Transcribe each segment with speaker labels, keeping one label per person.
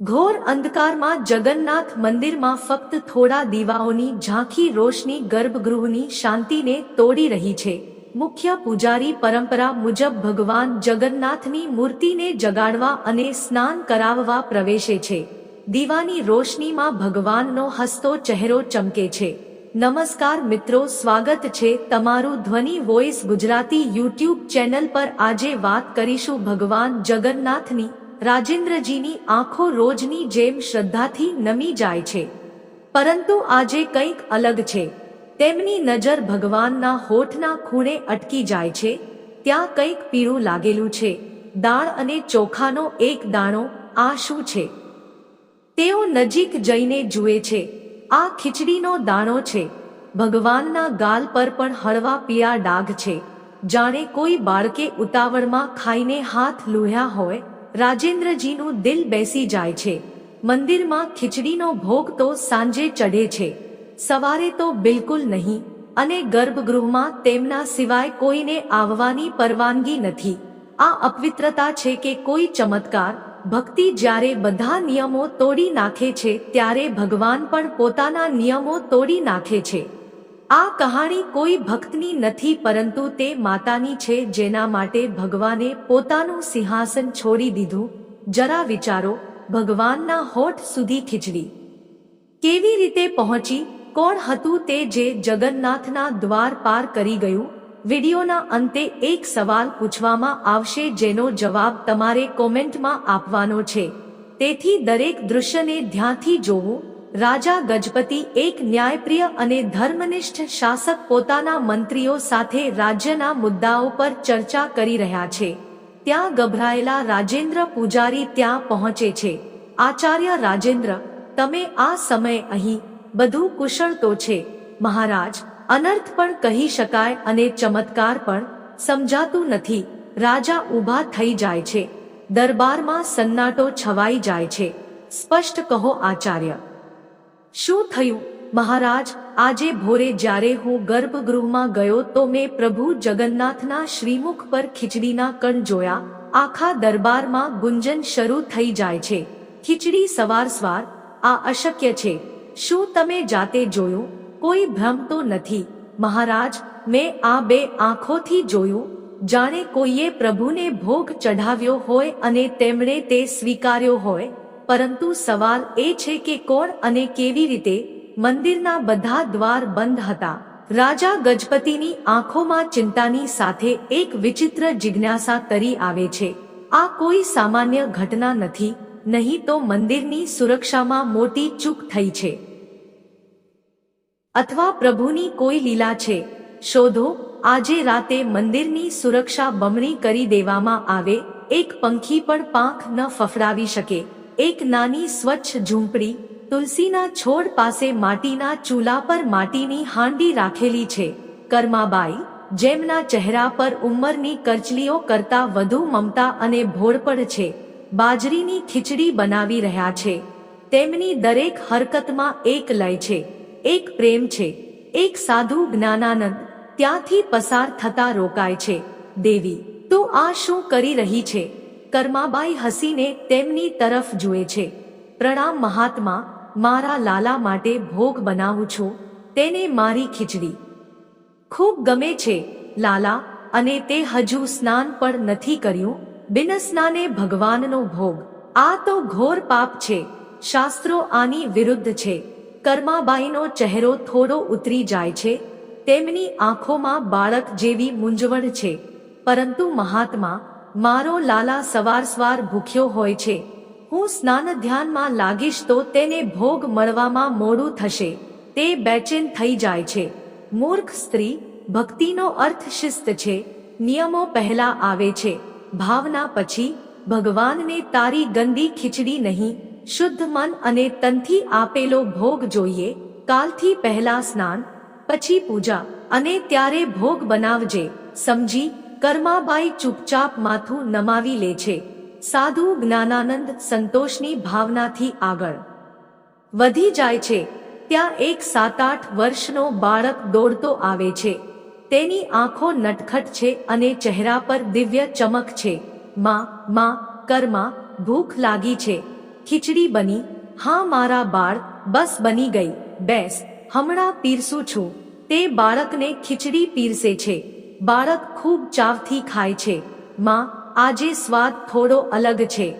Speaker 1: ઘોર અંધકારમાં જગન્નાથ મંદિરમાં ફક્ત થોડા દીવાઓની, ઝાંખી રોશની, ગર્ભગૃહની શાંતિને તોડી રહી છે. મુખ્ય પૂજારી પરંપરા મુજબ ભગવાન જગન્નાથની મૂર્તિને જગાડવા અને સ્નાન કરાવવા પ્રવેશે છે. દીવાની રોશનીમાં ભગવાનનો હસતો ચહેરો ચમકે છે. નમસ્કાર મિત્રો, સ્વાગત છે તમારું ધ્વનિ વોઇસ ગુજરાતી યુટ્યુબ ચેનલ પર. આજે વાત કરીશું ભગવાન જગન્નાથની રાજેન્દ્રજીની આંખો રોજની જેમ શ્રદ્ધાથી નમી જાય છે. પરંતુ આજે કંઈક અલગ છે. તેમની નજર ભગવાનના હોઠના ખૂણે અટકી જાય છે. ત્યાં કંઈક પીળું લાગેલું છે. દાળ અને ચોખાનો એક દાણો આ શું છે? તેઓ નજીક જઈને જુએ છે. આ ખીચડીનો દાણો છે. ભગવાનના ગાલ પર પણ હળવા પીળા ડાઘ છે. જાણે કોઈ બાળકે ઉતાવળમાં ખાઈને હાથ લોહ્યા હોય. રાજેન્દ્રજીનું દિલ બેસી જાય છે. મંદિરમાં ખીચડીનો ભોગ તો સાંજે ચઢે છે. સવારે તો બિલકુલ નહીં, અને ગર્ભગૃહમાં તેમના સિવાય કોઈને આવવાની પરવાનગી નથી. આ અપવિત્રતા છે કે કોઈ ચમત્કાર, ભક્તિ જ્યારે બધા નિયમો તોડી નાખે છે, ત્યારે ભગવાન પણ પોતાના નિયમો તોડી નાખે છે. આ કહાણી કોઈ ભક્તની નથી, પરંતુ તે માતાની છે, જેના માટે ભગવાને પોતાનું સિંહાસન છોડી દીધું. જરા વિચારો, ભગવાનના હોઠ સુધી ખીચડી. કેવી રીતે પહોંચી? કોણ હતું તે જે જગન્નાથના દ્વાર પાર કરી ગયું? વિડિયોના અંતે એક સવાલ પૂછવામાં આવશે, જેનો જવાબ તમારે કોમેન્ટમાં આપવાનો છે. તેથી દરેક દૃશ્યને ધ્યાનથી જોવું. રાજા ગજપતિ એક ન્યાયપ્રિય અને ધર્મનિષ્ઠ શાસક પોતાના મંત્રીઓ સાથે રાજ્યના મુદ્દાઓ પર ચર્ચા કરી રહ્યા છે. ત્યાં ગભરાયેલા રાજેન્દ્ર પૂજારી ત્યાં પહોંચે છે. આચાર્ય રાજેન્દ્ર, તમે આ સમય અહીં બધું કુશળ તો છે. મહારાજ, અનર્થ પણ કહી શકાય અને ચમત્કાર પણ સમજાતું નથી. રાજા ઊભા થઈ જાય છે. દરબારમાં સન્નાટો છવાઈ જાય છે. સ્પષ્ટ કહો આચાર્ય. શું થયું? મહારાજ, આજે ભોરે જ્યારે હું ગર્ભગૃહમાં ગયો તો મેં પ્રભુ જગન્નાથના શ્રીમુખ પર ખીચડીના કણ જોયા. આખા દરબારમાં ગુંજન શરૂ થઈ જાય છે. ખીચડી સવાર સવાર. આ અશક્ય છે. શું તમે જાતે જોયું? કોઈ ભ્રમ તો નથી. મહારાજ, મેં આ બે આંખોથી જોયું. જાણે કોઈએ પ્રભુને ભોગ ચઢાવ્યો હોય અને તેમણે તે સ્વીકાર્યો હોય. પરંતુ સવાલ એ છે કે કોણ અને કેવી રીતે મંદિરના બધા દ્વાર બંધ હતા? રાજા ગજપતિની આંખોમાં ચિંતાની સાથે એક વિચિત્ર જિજ્ઞાસા તરી આવે છે. આ કોઈ સામાન્ય ઘટના નથી, નહીં તો મંદિરની સુરક્ષામાં મોટી ચૂક થઈ છે. અથવા પ્રભુની કોઈ લીલા છે. શોધો, આજે રાતે મંદિરની સુરક્ષા બમણી કરી દેવામાં આવે, એક પંખી પણ પાંખ ન ફફડાવી શકે. એક નાની સ્વચ્છ ઝૂંપડી તુલસીના છોડ પાસે માટીના ચૂલા પર માટીની હાંડી રાખેલી છે. કર્માબાઈ, જેમના ચહેરા પર ઉંમરની કરચલીઓ કરતા વધુ મમતા અને ભોળપડ છે, બાજરીની ખીચડી બનાવી રહ્યા છે. તેમની દરેક હરકતમાં એક લય છે, એક પ્રેમ છે, એક સાધુ જ્ઞાનાનંદ, ત્યાંથી પસાર થતા રોકાય છે. દેવી, તું આ શું કરી રહી છે? કર્માબાઈ હસીને તેમની તરફ જુએ છે. પ્રણામ મહાત્મા, મારા લાલા માટે ભોગ બનાવું છું, તેને મારી ખીચડી. ખૂબ ગમે છે, લાલા, અને તે હજુ સ્નાન પણ નથી કર્યું, બિન સ્નાને ભગવાનનો ભોગ. આ તો ઘોર પાપ છે, શાસ્ત્રો આની વિરુદ્ધ છે. કર્માબાઈનો ચહેરો થોડો ઉતરી જાય છે, તેમની આંખોમાં બાળક જેવી મૂંઝવણ છે. પરંતુ મહાત્મા મારો લાલા સવાર સવાર ભૂખ્યો હોય છે. હું સ્નાન ધ્યાનમાં લાગીશ તો તેને ભોગ મળવામાં મોડું થશે. તે બેચેન થઈ જાય છે. મૂર્ખ સ્ત્રી, ભક્તિનો અર્થ શિસ્ત છે. નિયમો પહેલા આવે છે. ભાવના પછી, ભગવાનને તારી ગંદી ખીચડી નહીં, શુદ્ધ મન અને તનથી આપેલો ભોગ જોઈએ. કાલથી પહેલા સ્નાન, પછી પૂજા, અને ત્યારે ભોગ બનાવજે. સમજી? કર્માબાઈ ચૂપચાપ માથું નમાવી લે છે. સાધુ જ્ઞાનાનંદ સંતોષની ભાવનાથી આગળ. વધી જાય છે. ત્યાં એક સાત આઠ વર્ષનો બાળક દોડતો આવે છે. તેની આંખો નટખટ છે અને ચહેરા પર દિવ્ય ચમક છે. માં માં, કર્મા, ભૂખ લાગી છે. ખીચડી બની. હા, મારા બાળ, બસ બની ગઈ. બેસ. હમણાં પીરસું છું. તે બાળકને ખીચડી પીરસે છે. બાળક ખૂબ ચાવથી ખાય છે. માં, આજે સ્વાદ થોડો અલગ છે.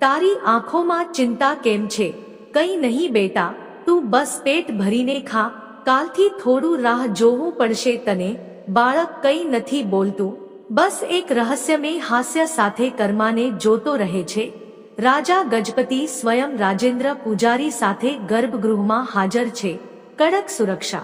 Speaker 1: તારી આંખોમાં ચિંતા કેમ છે? કંઈ નહીં બેટા, તું બસ પેટ ભરીને ખા. કાલથી થોડું રાહ જોવું પડશે તને. બાળક કંઈ નથી બોલતું. બસ એક રહસ્યમય હાસ્ય સાથે કર્માને જોતો રહે છે. રાજા ગજપતિ સ્વયં રાજેન્દ્ર પૂજારી સાથે ગર્ભગૃહમાં હાજર છે. કડક સુરક્ષા.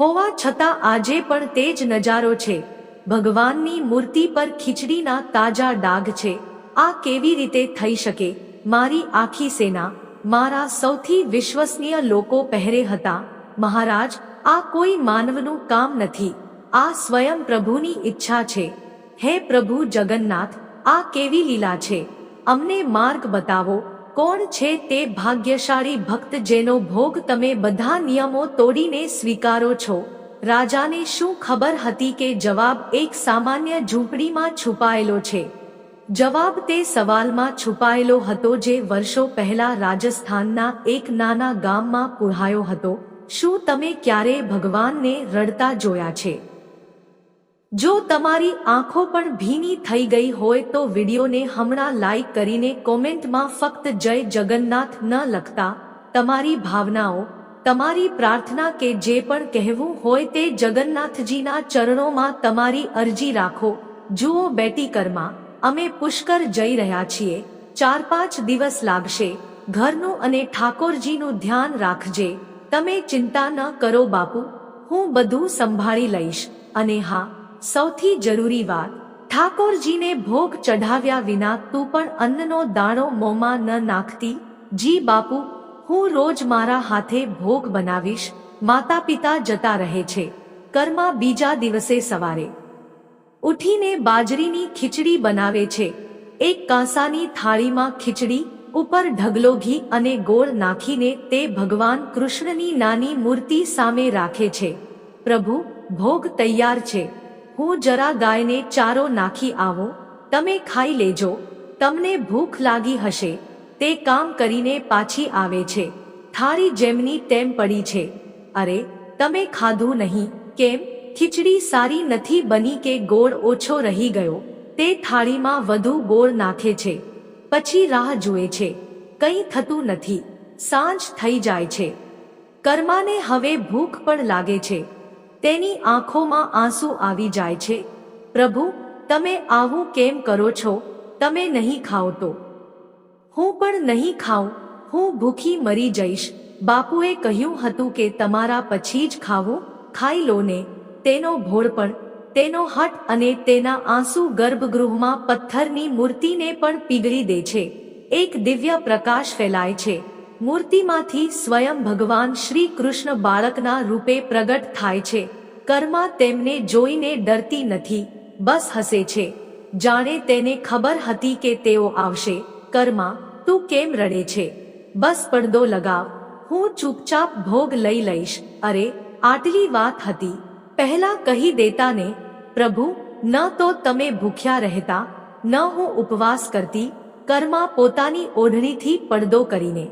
Speaker 1: હોવા છતાં આજે પણ તે જ નજારો છે. ભગવાનની મૂર્તિ પર ખીચડીના તાજા ડાઘ છે. આ કેવી રીતે થઈ શકે? મારી આખી સેના, મારા સૌથી વિશ્વસનીય લોકો પહેરે હતા. મહારાજ, આ કોઈ માનવનું કામ નથી. આ સ્વયં પ્રભુની ઈચ્છા છે. હે પ્રભુ જગન્નાથ, આ કેવી લીલા છે? અમને માર્ગ બતાવો. કોણ છે તે ભાગ્યશાળી ભક્ત જેનો ભોગ તમે બધા નિયમો તોડીને સ્વીકારો છો? રાજાને શું ખબર હતી કે જવાબ એક સામાન્ય ઝૂંપડીમાં છુપાયેલો છે? જવાબ તે સવાલમાં છુપાયેલો હતો જે વર્ષો પહેલા રાજસ્થાનના એક નાના ગામમાં પુરાયો હતો. શું તમે ક્યારેય ભગવાનને રડતા જોયા છે? જો તમારી આંખો પણ ભીની થઈ ગઈ હોય તો વિડીયોને હમણાં લાઈક કરીને કોમેન્ટમાં ફક્ત જય જગન્નાથ ન લખતા. તમારી ભાવનાઓ, તમારી પ્રાર્થના કે જે પણ કહેવું હોય તે જગન્નાથજીના ચરણોમાં તમારી અરજી રાખો. જુઓ બેટી કરમાં અમે પુષ્કર જઈ રહ્યા છીએ. ચાર પાંચ દિવસ લાગશે. ઘરનું અને ઠાકોરજીનું ધ્યાન રાખજે. તમે ચિંતા ન કરો બાપુ. હું બધું સંભાળી લઈશ. અને હા સૌથી જરૂરી વાત, ઠાકોરજીને ભોગ ચઢાવ્યા વિના તું પણ અન્નનો દાણો મોંમાં ન નાખતી? જી બાપુ, હું રોજ મારા હાથે ભોગ બનાવીશ માતા પિતા જતા રહે છે, કર્મા બીજા દિવસે સવારે. ઉઠીને બાજરીની ખીચડી બનાવે છે, એક કાંસાની થાળીમાં ખીચડી, ઉપર ઢગલો ઘી અને ગોળ નાખીને તે ભગવાન કૃષ્ણની નાની મૂર્તિ સામે રાખે છે. પ્રભુ, ભોગ તૈયાર છે. હું જરા ગાયને ચારો નાખી આવો, તમે ખાઈ લેજો, તમને ભૂખ લાગી હશે, તે કામ કરીને પાછી આવે છે થાળી જેમની તેમ પડી છે, અરે, તમે ખાધું નહીં, કેમ, ખીચડી સારી નથી બની કે ગોળ ઓછો રહી ગયો, તે થાળીમાં વધુ ગોળ નાખે છે, પછી રાહ જુએ છે, કંઈ થતું નથી, સાંજ થઈ જાય છે, કર્માને હવે ભૂખ પણ લાગે છે તેની આંખોમાં આંસુ આવી જાય છે. પ્રભુ, તમે આવું કેમ કરો છો? તમે નહીં ખાઓ તો. હું પણ નહીં ખાઉં. હું ભૂખી મરી જઈશ. બાપુએ કહ્યું હતું કે તમારા પછી જ ખાવું. ખાઈ લો ને. તેનો ભોળપણ તેનો હટ અને તેના આંસુ ગર્ભગૃહમાં પથ્થરની મૂર્તિને પણ પીગળી દે છે. એક દિવ્ય પ્રકાશ ફેલાય છે. મૂર્તિમાંથી સ્વયં ભગવાન શ્રી કૃષ્ણ બાળકના રૂપે પ્રગટ થાય છે. કર્મા તેમને જોઈને ડરતી નથી. બસ હસે છે. જાણે તેને ખબર હતી કે તેઓ આવશે. કર્મા, તું કેમ રડે છે? બસ પડદો લગાવ. હું ચૂપચાપ ભોગ લઈ લઈશ. અરે, આટલી વાત હતી. પહેલા કહી દેતા ને, પ્રભુ, ન તો તમે ભૂખ્યા રહેતા, ન હું ઉપવાસ કરતી. કર્મા પોતાની ઓઢણીથી પડદો કરીને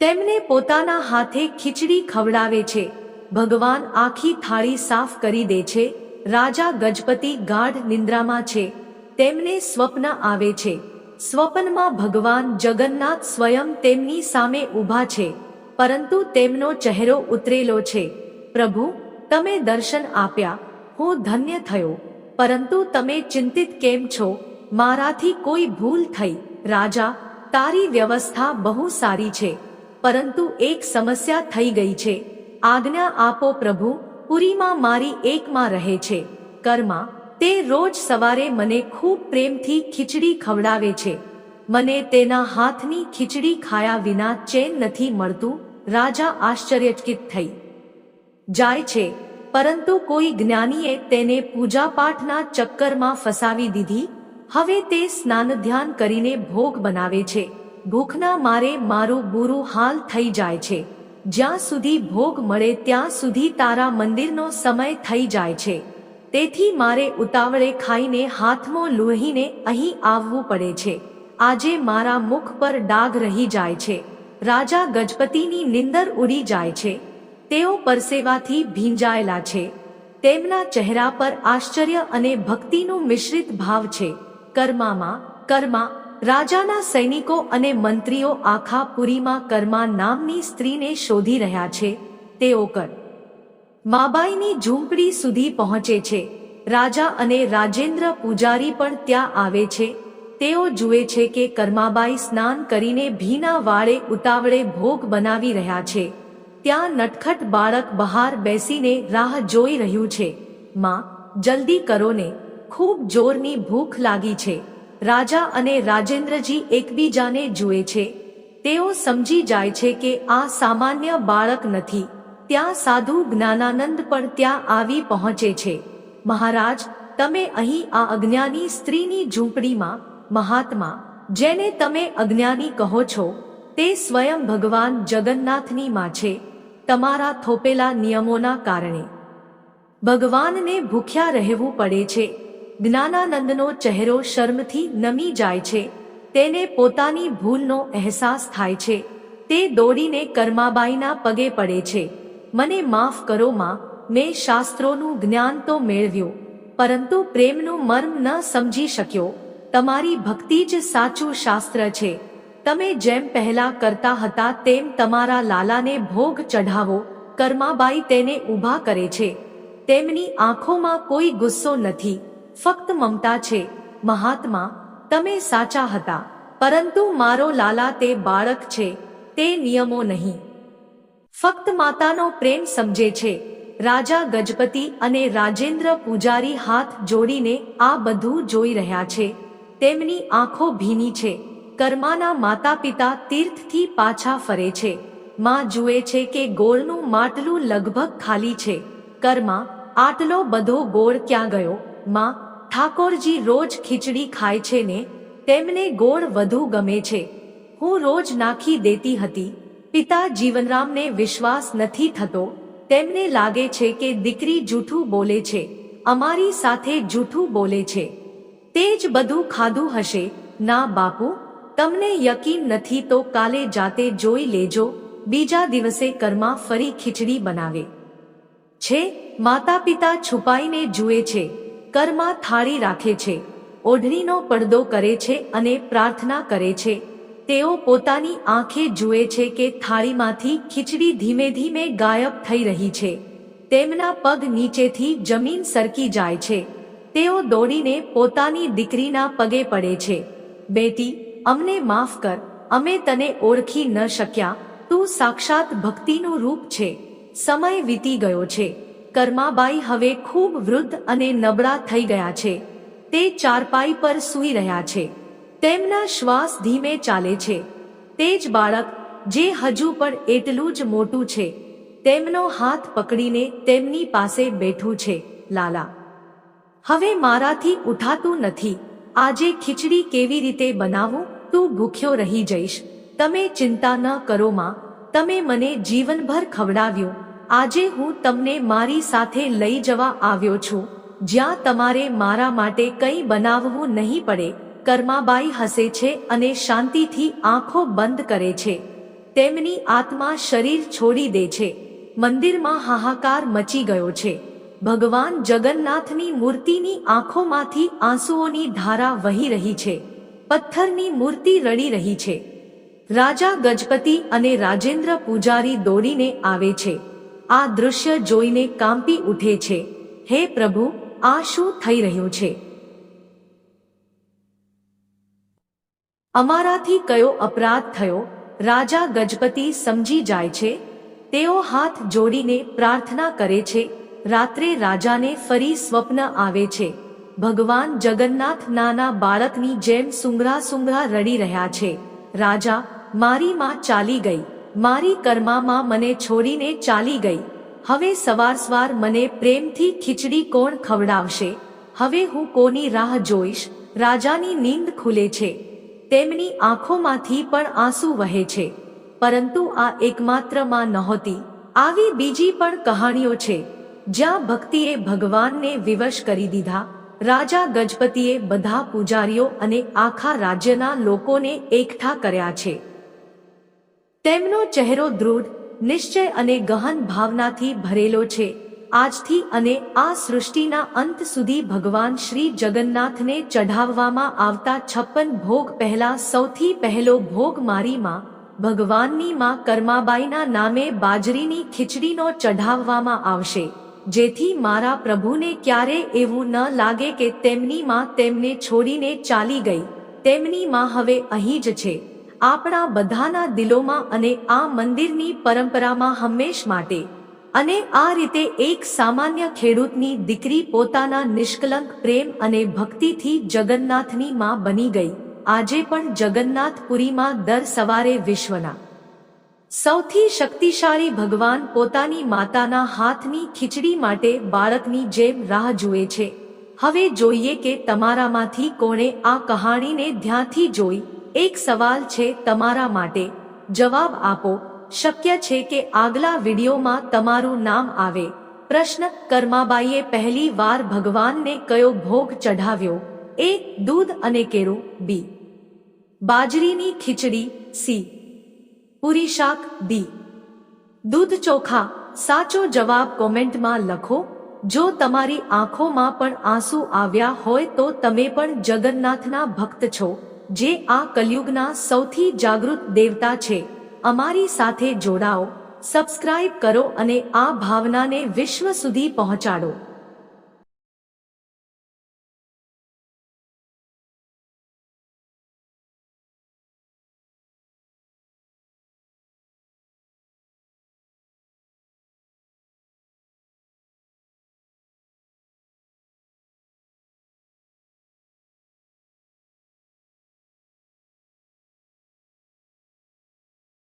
Speaker 1: તેમને પોતાના હાથે ખીચડી ખવડાવે છે. ભગવાન આખી થાળી સાફ કરી દે છે. રાજા ગજપતિ ગાઢ નિંદ્રામાં છે. તેમને સ્વપ્ન આવે છે. સ્વપ્નમાં ભગવાન જગન્નાથ સ્વયં તેમની સામે ઊભા છે. પરંતુ તેમનો ચહેરો ઉતરેલો છે. પ્રભુ, તમે દર્શન આપ્યા. હું ધન્ય થયો. પરંતુ તમે ચિંતિત કેમ છો? મારાથી કોઈ ભૂલ થઈ. રાજા, તારી વ્યવસ્થા બહુ સારી છે. પરંતુ એક સમસ્યા થઈ ગઈ છે. આજ્ઞા આપો પ્રભુ, પુરીમાં મારી એકમાં રહે છે. કર્મા, તે રોજ સવારે મને ખૂબ પ્રેમથી ખીચડી ખવડાવે છે. મને તેના હાથની ખીચડી ખાયા વિના ચેન નથી મળતું, રાજા આશ્ચર્યચકિત થઈ. જાય છે, પરંતુ કોઈ જ્ઞાનીએ તેને પૂજાપાઠના ચક્કરમાં ફસાવી દીધી. હવે તે સ્નાન ધ્યાન કરીને ભોગ બનાવે છે. ભૂખના મારે મારું બુરું હાલ થઈ જાય છે. જ્યાં સુધી ભોગ મળે ત્યાં સુધી તારા મંદિરનો સમય થઈ જાય છે. તેથી મારે ઉતાવળે ખાઈને હાથમાં લોહીને અહીં આવવું પડે છે. આજે મારા મુખ પર ડાઘ રહી જાય છે. રાજા ગજપતિની નિંદર ઉડી જાય છે. તેઓ પરસેવાથી ભીંજાયેલા છે. તેમના ચહેરા પર આશ્ચર્ય અને ભક્તિનું મિશ્રિત ભાવ છે. કર્મામાં, કર્મા રાજાના સૈનિકો અને મંત્રીઓ આખા પુરીમાં કર્મા નામની સ્ત્રીને શોધી રહ્યા છે, તેઓ કર. માબાઈની ઝૂંપડી સુધી પહોંચે છે. રાજા અને રાજેન્દ્ર પૂજારી પણ ત્યાં આવે છે. તેઓ જુએ છે કે કર્માબાઈ સ્નાન કરીને ભીના વાળે ઉતાવળે ભોગ બનાવી રહ્યા છે. ત્યાં નટખટ બાળક બહાર બેસીને રાહ જોઈ રહ્યું છે. માં, જલ્દી કરો ને. ખૂબ જોરની ભૂખ લાગી છે. રાજા અને રાજેન્દ્રજી એકબીજાને જુએ છે. તેઓ સમજી જાય છે કે આ સામાન્ય બાળક નથી. ત્યાં સાધુ જ્ઞાનાનંદ પણ ત્યાં આવી પહોંચે છે. મહારાજ, તમે અહીં આ અજ્ઞાની સ્ત્રીની ઝૂંપડીમાં, મહાત્મા, જેને તમે અજ્ઞાની કહો છો, તે સ્વયં ભગવાન જગન્નાથની માં છે. તમારા થોપેલા નિયમોના કારણે. ભગવાનને ભૂખ્યા રહેવું પડે છે. જ્ઞાનાનંદનો ચહેરો શર્મથી નમી જાય છે. તેને પોતાની ભૂલનો અહેસાસ થાય છે. તે દોડીને કર્માબાઈના પગે પડે છે. મને માફ કરો માં, મેં શાસ્ત્રોનું જ્ઞાન તો મેળવ્યું, પરંતુ પ્રેમનું મર્મ ન સમજી શક્યો. તમારી ભક્તિ જ સાચું શાસ્ત્ર છે. તમે જેમ પહેલા કરતા હતા તેમ તમારા લાલાને ભોગ ચઢાવો. કર્માબાઈ તેને ઊભા કરે છે. તેમની આંખોમાં કોઈ ગુસ્સો નથી. ફક્ત મમતા છે, મહાત્મા, તમે સાચા હતા, પરંતુ મારો લાલા તે બાળક છે, તે નિયમો નહીં. ફક્ત માતાનો પ્રેમ સમજે છે, રાજા ગજપતિ અને રાજેન્દ્ર પૂજારી હાથ જોડીને આ બધું જોઈ રહ્યા છે, તેમની આંખો ભીની છે, કર્માના માતા પિતા તીર્થથી પાછા ફરે છે, માં જુએ છે કે ગોળનું માટલું લગભગ ખાલી છે, કર્મા, આટલો બધો ગોળ ક્યાં ગયો, માં ઠાકોરજી રોજ ખીચડી ખાય છે ને, તેમને ગોળ વધુ ગમે છે. હું રોજ નાખી દેતી હતી. પિતા જીવનરામને વિશ્વાસ નથી થતો. તેમને લાગે છે કે દીકરી જૂઠું બોલે છે. અમારી સાથે જૂઠું બોલે છે. તે જ બધું ખાધું હશે. ના બાપુ, તમને યકીન નથી તો કાલે જાતે જોઈ લેજો. બીજા દિવસે કર્મા ફરી ખીચડી બનાવે. છે માતા પિતા છુપાઈને જુએ છે. કર્મા થાળી રાખે છે, ઓઢણીનો પડદો કરે છે અને પ્રાર્થના કરે છે. તેઓ પોતાની આંખે જુએ છે કે થાળીમાંથી ખીચડી ધીમે ધીમે ગાયબ થઈ રહી છે. તેમના પગ નીચેથી જમીન સરકી જાય છે. તેઓ દોડીને પોતાની દીકરીના પગે પડે છે. બેટી, અમને માફ કર, અમે તને ઓળખી ન શક્યા. તું સાક્ષાત ભક્તિનું રૂપ છે. સમય વીતી ગયો છે. કર્માબાઈ હવે ખૂબ વૃદ્ધ અને નબળા થઈ ગયા છે. તે ચારપાઈ પર સૂઈ રહ્યા છે. તેમના શ્વાસ ધીમે ચાલે છે. તે જ બાળક, જે હજુ પણ એટલું જ મોટું છે, તેમનો હાથ પકડીને તેમની પાસે બેઠું છે, લાલા. હવે મારાથી ઉઠાતું નથી. આજે ખીચડી કેવી રીતે બનાવું? તું ભૂખ્યો રહી જઈશ. તમે ચિંતા ન કરો માં. તમે મને જીવનભર ખવડાવ્યું. આજે હું તમને મારી સાથે લઈ જવા આવ્યો છું, જ્યાં તમારે મારા માટે કંઈ બનાવવું નહીં પડે, કર્માબાઈ હસે છે અને શાંતિથી આંખો બંધ કરે છે. તેમની આત્મા શરીર છોડી દે છે. મંદિરમાં હાહાકાર મચી ગયો છે. ભગવાન જગન્નાથની મૂર્તિની આંખોમાંથી આંસુઓની ધારા વહી રહી છે. પથ્થરની મૂર્તિ રડી રહી છે. રાજા ગજપતિ અને રાજેન્દ્ર પૂજારી દોડીને આવે છે. આ દૃશ્ય જોઈને કાંપી ઉઠે છે. હે પ્રભુ, આ શું થઈ રહ્યું છે? અમારાથી કયો અપરાધ થયો? રાજા ગજપતિ સમજી જાય છે. તેઓ હાથ જોડીને પ્રાર્થના કરે છે. રાત્રે રાજાને ફરી સ્વપ્ન આવે છે. ભગવાન જગન્નાથ નાના બાળકની જેમ સુંગરા સુંગરા રડી રહ્યા છે. રાજા, મારી માં ચાલી ગઈ. મારી કર્મામાં મને છોડીને ચાલી ગઈ. હવે સવાર સવાર મને પ્રેમથી ખીચડી કોણ ખવડાવશે? હવે હું કોની રાહ જોઈશ? રાજાની નીંદ ખુલે છે. તેમની આંખોમાંથી પણ આંસુ વહે છે. પરંતુ આ એકમાત્રમાં નહોતી. આવી બીજી પણ કહાણીઓ છે. જ્યાં ભક્તિએ ભગવાનને વિવશ કરી દીધા. રાજા ગજપતિએ બધા પૂજારીઓ અને આખા રાજ્યના લોકોને એકઠા કર્યા છે. તેમનો ચહેરો દૃઢ, નિશ્ચય અને ગહન ભાવનાથી ભરેલો છે. આજથી અને આ સૃષ્ટિના અંત સુધી ભગવાન શ્રી જગન્નાથને ચઢાવવામાં આવતા છપ્પન ભોગ પહેલા સૌથી પહેલો ભોગ મારી ભગવાનની માં કર્માબાઈના નામે બાજરીની ખીચડીનો ચઢાવવામાં આવશે. જેથી મારા પ્રભુને ક્યારે એવું ન લાગે કે તેમની માં તેમને છોડીને ચાલી ગઈ. તેમની માં હવે અહીં જ છે. આપણા બધાના દિલોમાં અને આ મંદિરની પરંપરામાં હંમેશ માટે. અને આ રીતે એક સામાન્ય ખેડૂતની દીકરી પોતાના નિષ્કલંક પ્રેમ અને ભક્તિથી જગન્નાથની માં બની ગઈ. આજે પણ જગન્નાથપુરીમાં દર સવારે વિશ્વના સૌથી શક્તિશાળી ભગવાન પોતાની માતાના હાથની ખીચડી માટે બાળકની જેમ રાહ જુએ છે. હવે જોઈએ કે તમારામાંથી કોણે આ કહાણીને ધ્યાનથી જોઈ? એક સવાલ છે તમારા માટે. જવાબ આપો. શક્ય છે કે આગલા વિડીયોમાં તમારું નામ આવે. પ્રશ્ન, કર્માબાઈએ પહેલી વાર ભગવાનને કયો ભોગ ચઢાવ્યો? એ, દૂધ અને કેરું. બી, બાજરીની ખીચડી. સી, પૂરી શાક. ડી, દૂધ ચોખા. સાચો જવાબ કોમેન્ટમાં લખો. જો તમારી આંખોમાં પણ આંસુ આવ્યા હોય તો તમે પણ જગન્નાથના ભક્ત છો. જે આ કલયુગના સૌથી જાગૃત દેવતા છે. અમારી સાથે જોડાઓ, સબસ્ક્રાઇબ કરો અને આ ભાવનાને વિશ્વ સુધી પહોંચાડો.